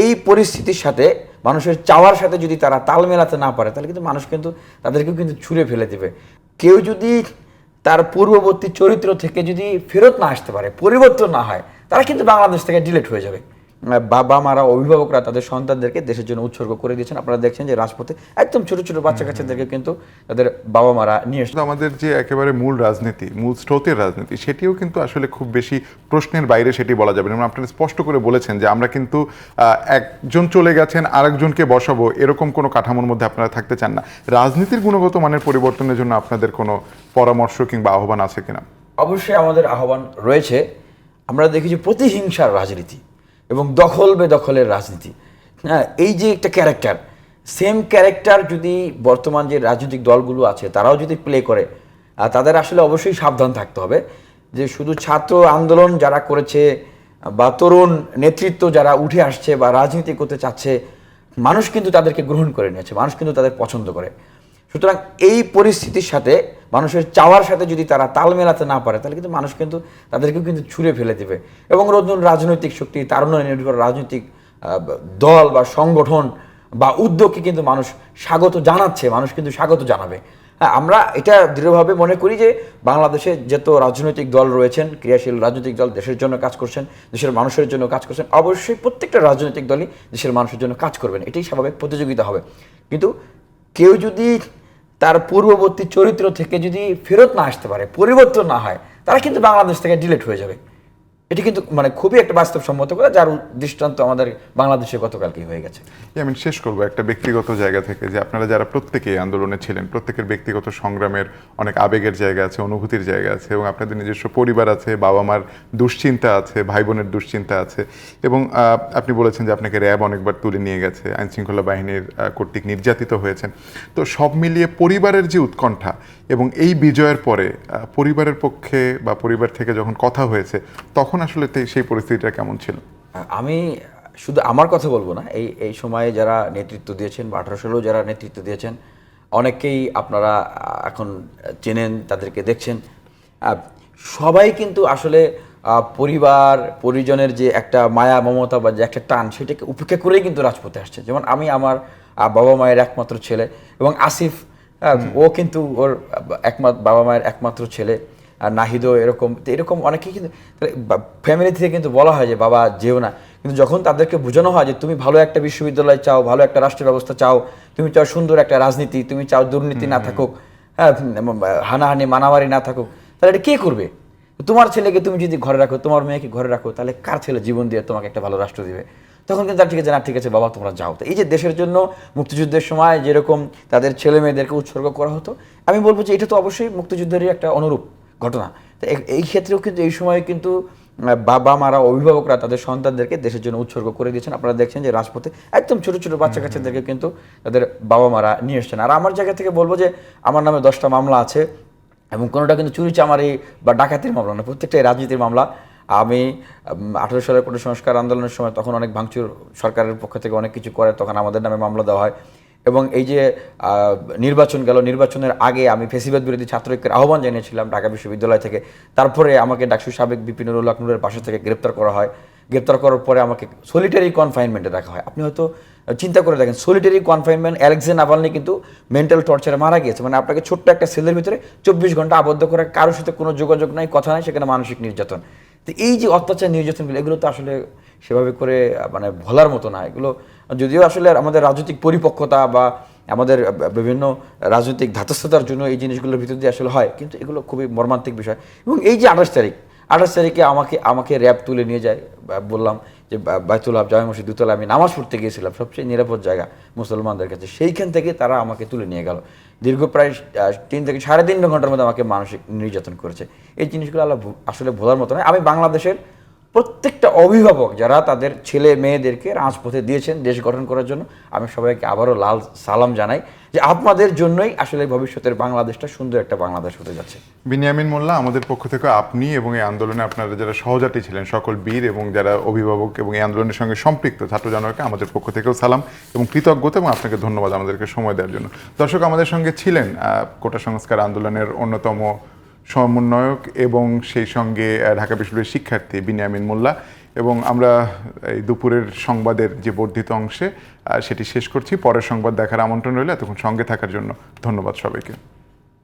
এই পরিস্থিতির সাথে, মানুষের চাওয়ার সাথে যদি তারা তাল মেলাতে না পারে, তাহলে কিন্তু মানুষ কিন্তু তাদেরকেও কিন্তু ছুঁড়ে ফেলে দেবে। কেউ যদি তার পূর্ববর্তী চরিত্র থেকে যদি ফেরত না আসতে পারে, পরিবর্তন না হয়, তারা কিন্তু বাংলাদেশ থেকে ডিলেট হয়ে যাবে। বাবা মারা অভিভাবকরা তাদের সন্তানদেরকে দেশের জন্য উৎসর্গ করে দিয়েছেন। আপনারা দেখছেন যে রাজপথে একদম ছোট ছোট বাচ্চা কাচ্চাদেরকে কিন্তু তাদের বাবা মারা নিয়ে এসেছে। আমাদের যে একেবারে মূল রাজনীতি মূল স্রোতের রাজনীতি সেটিও কিন্তু আসলে খুব বেশি প্রশ্নের বাইরে সেটি বলা যাবে না। আপনারা স্পষ্ট করে বলেছেন যে আমরা কিন্তু একজন চলে গেছেন আরেকজনকে বসাবো এরকম কোনো কাঠামোর মধ্যে আপনারা থাকতে চান না। রাজনীতির গুণগত মানের পরিবর্তনের জন্য আপনাদের কোনো পরামর্শ কিংবা আহ্বান আছে কিনা? অবশ্যই আমাদের আহ্বান রয়েছে। আমরা দেখি যে প্রতিহিংসার রাজনীতি। এবং দখল বেদখলের রাজনীতি। হ্যাঁ এই যে একটা ক্যারেক্টার সেম ক্যারেক্টার যদি বর্তমান যে রাজনৈতিক দলগুলো আছে, তারাও যদি প্লে করে, আর তাদের আসলে অবশ্যই সাবধান থাকতে হবে যে শুধু ছাত্র আন্দোলন যারা করেছে বা তরুণ নেতৃত্ব যারা উঠে আসছে বা রাজনীতি করতে চাচ্ছে, মানুষ কিন্তু তাদেরকে গ্রহণ করে নিয়েছে, মানুষ কিন্তু তাদের পছন্দ করে। সুতরাং এই পরিস্থিতির সাথে, মানুষের চাওয়ার সাথে যদি তারা তাল মেলাতে না পারে, তাহলে কিন্তু মানুষ কিন্তু তাদেরকেও কিন্তু ছুঁড়ে ফেলে দেবে। এবং নতুন রাজনৈতিক শক্তি, তারুণ্য নির্ভর রাজনৈতিক দল বা সংগঠন বা উদ্যোগকে কিন্তু মানুষ স্বাগত জানাচ্ছে, মানুষ কিন্তু স্বাগত জানাবে। হ্যাঁ আমরা এটা দৃঢ়ভাবে মনে করি যে বাংলাদেশে যত রাজনৈতিক দল রয়েছেন, ক্রিয়াশীল রাজনৈতিক দল দেশের জন্য কাজ করছেন, দেশের মানুষের জন্য কাজ করছেন, অবশ্যই প্রত্যেকটা রাজনৈতিক দলই দেশের মানুষের জন্য কাজ করবেন। এটাই স্বাভাবিক প্রতিযোগিতা হবে। কিন্তু কেউ যদি তার পূর্ববর্তী চরিত্র থেকে যদি ফেরত না আসতে পারে, পরিবর্তন না হয়, তারা কিন্তু বাংলাদেশ থেকে ডিলেট হয়ে যাবে। এটি কিন্তু মানে খুবই একটা বাস্তবসম্মত কথা, যার দৃষ্টান্ত আমাদের বাংলাদেশে গতকালকে হয়ে গেছে। আমি শেষ করব একটা ব্যক্তিগত জায়গা থেকে, যে আপনারা যারা প্রত্যেকে আন্দোলনে ছিলেন, প্রত্যেকের ব্যক্তিগত সংগ্রামের অনেক আবেগের জায়গা আছে, অনুভূতির জায়গা আছে, এবং আপনাদের নিজস্ব পরিবার আছে বাবা মার দুশ্চিন্তা আছে ভাই বোনের দুশ্চিন্তা আছে, এবং আপনি বলেছেন যে আপনাকে র্যাব অনেকবার তুলে নিয়ে গেছে আইন শৃঙ্খলা বাহিনীর কর্তৃক নির্যাতিত হয়েছেন। তো সব মিলিয়ে পরিবারের যে উৎকণ্ঠা এবং এই বিজয়ের পরে পরিবারের পক্ষে বা পরিবার থেকে যখন কথা হয়েছে, তখন আসলে সেই পরিস্থিতিটা কেমন ছিল? আমি শুধু আমার কথা বলব না, এই এই সময়ে যারা নেতৃত্ব দিয়েছেন বা আঠারো সালেও যারা নেতৃত্ব দিয়েছেন অনেকেই আপনারা এখন চেনেন, তাদেরকে দেখছেন। সবাই কিন্তু আসলে পরিবার, পরিজনের যে একটা মায়া, মমতা বা যে একটা টান, সেটাকে উপেক্ষা করেই কিন্তু রাজপথে আসছে। যেমন আমি আমার বাবা মায়ের একমাত্র ছেলে এবং আসিফ ও কিন্তু ওর একমাত্র বাবা মায়ের একমাত্র ছেলে আর নাহিদও এরকম এরকম অনেকেই কিন্তু ফ্যামিলি থেকে কিন্তু বলা হয় যে বাবা যেও না। কিন্তু যখন তাদেরকে বোঝানো হয় যে তুমি ভালো একটা বিশ্ববিদ্যালয় চাও ভালো একটা রাষ্ট্র ব্যবস্থা চাও তুমি চাও সুন্দর একটা রাজনীতি তুমি চাও দুর্নীতি না থাকুক হ্যাঁ হানাহানি মানামারি না থাকুক তাহলে এটা কে করবে? তোমার ছেলেকে তুমি যদি ঘরে রাখো তোমার মেয়েকে ঘরে রাখো তাহলে কার ছেলে জীবন দিয়ে তোমাকে একটা ভালো রাষ্ট্র দিবে? তখন কিন্তু তার ঠিক আছে না ঠিক আছে বাবা তোমরা যাও। তো এই যে দেশের জন্য মুক্তিযুদ্ধের সময় যেরকম তাদের ছেলে মেয়েদেরকে উৎসর্গ করা হতো আমি বলব যে এটা তো অবশ্যই মুক্তিযুদ্ধেরই একটা অনুরূপ ঘটনা। তো এই ক্ষেত্রেও কিন্তু এই সময় কিন্তু বাবা মারা অভিভাবকরা তাদের সন্তানদেরকে দেশের জন্য উৎসর্গ করে দিয়েছেন। আপনারা দেখছেন যে রাজপথে একদম ছোট ছোট বাচ্চা কাচ্চাদেরকে কিন্তু তাদের বাবা মারা নিয়ে এসছেন। আর আমার জায়গা থেকে বলব যে আমার নামে দশটা মামলা আছে এবং কোনোটা কিন্তু চুরি চামারি বা ডাকাতির মামলা না প্রত্যেকটাই রাজনীতির মামলা। আমি আঠারো সালের কোনো সংস্কার আন্দোলনের সময় তখন অনেক ভাঙচুর সরকারের পক্ষ থেকে অনেক কিছু করে, তখন আমাদের নামে মামলা দেওয়া হয়। এবং এই যে নির্বাচন গেল, নির্বাচনের আগে আমি ফেসিবাদ বিরোধী ছাত্র ঐক্যের আহ্বান জানিয়েছিলাম ঢাকা বিশ্ববিদ্যালয় থেকে। তারপরে আমাকে ডাকসু সাবেক বিপিনুরুল আকনুরের বাসা থেকে গ্রেপ্তার করা হয়। গ্রেপ্তার করার পরে আমাকে সলিটারি কনফাইনমেন্টে রাখা হয়। আপনি হয়তো চিন্তা করে দেখেন সলিটারি কনফাইনমেন্ট অ্যালেক্সে নাভালনি কিন্তু মেন্টাল টর্চারে মারা গিয়েছে। মানে আপনাকে ছোট্ট একটা সেলের ভিতরে চব্বিশ ঘণ্টা আবদ্ধ করে কারোর সাথে কোনো যোগাযোগ নাই, কথা নাই, সেখানে মানসিক নির্যাতন। তো এই যে অত্যাচার নির্যাতনগুলো এগুলো তো আসলে সেভাবে করে মানে ভোলার মতো না। এগুলো যদিও আসলে আমাদের রাজনৈতিক পরিপক্কতা বা আমাদের বিভিন্ন রাজনৈতিক ধাতস্থতার জন্য এই জিনিসগুলোর ভিতর দিয়ে আসলে হয়, কিন্তু এগুলো খুবই মর্মান্তিক বিষয়। এবং এই যে আঠাশ তারিখ আঠাশ তারিখে আমাকে আমাকে র্যাব তুলে নিয়ে যায়। বললাম যে বাইতুল হাব জামা মসজিদ দুতলা আমি নামাজ পড়তে গিয়েছিলাম, সবচেয়ে নিরাপদ জায়গা মুসলমানদের কাছে। সেইখান থেকে তারা আমাকে তুলে নিয়ে গেল। দীর্ঘ প্রায় তিন থেকে সাড়ে তিন ঘণ্টার মধ্যে আমাকে মানসিক নির্যাতন করেছে। এই জিনিসগুলো আল্লাহ আসলে ভোলার মতো নয়। আমি বাংলাদেশের প্রত্যেকটা অভিভাবক যারা তাদের ছেলে মেয়েদেরকে রাজপথে দিয়েছেন, দেশ গঠন করার জন্য, আমি সবাইকে আবারও লাল সালাম জানাই যে আপনাদের জন্যই আসলে ভবিষ্যতের বাংলাদেশটা সুন্দর একটা বাংলাদেশ হতে যাচ্ছে। বিনিয়ামিন মোল্লা, আমাদের পক্ষ থেকে আপনি এবং এই আন্দোলনে আপনারা যারা সহযাত্রী ছিলেন, সকল বীর এবং যারা অভিভাবক এবং এই আন্দোলনের সঙ্গে সম্পৃক্ত ছাত্র জনগণকে আমাদের পক্ষ থেকেও সালাম এবং কৃতজ্ঞতা এবং আপনাকে ধন্যবাদ আমাদেরকে সময় দেওয়ার জন্য। দর্শক আমাদের সঙ্গে ছিলেন কোটা সংস্কার আন্দোলনের অন্যতম সমন্বয়ক এবং সেই সঙ্গে ঢাকা বিশ্ববিদ্যালয়ের শিক্ষার্থী বিনিয়ামিন মোল্লা। এবং আমরা, এই দুপুরের সংবাদের যে বর্ধিত অংশে সেটি শেষ করছি। পরের সংবাদ দেখার আমন্ত্রণ রইল এতক্ষণ সঙ্গে থাকার জন্য। ধন্যবাদ সবাইকে।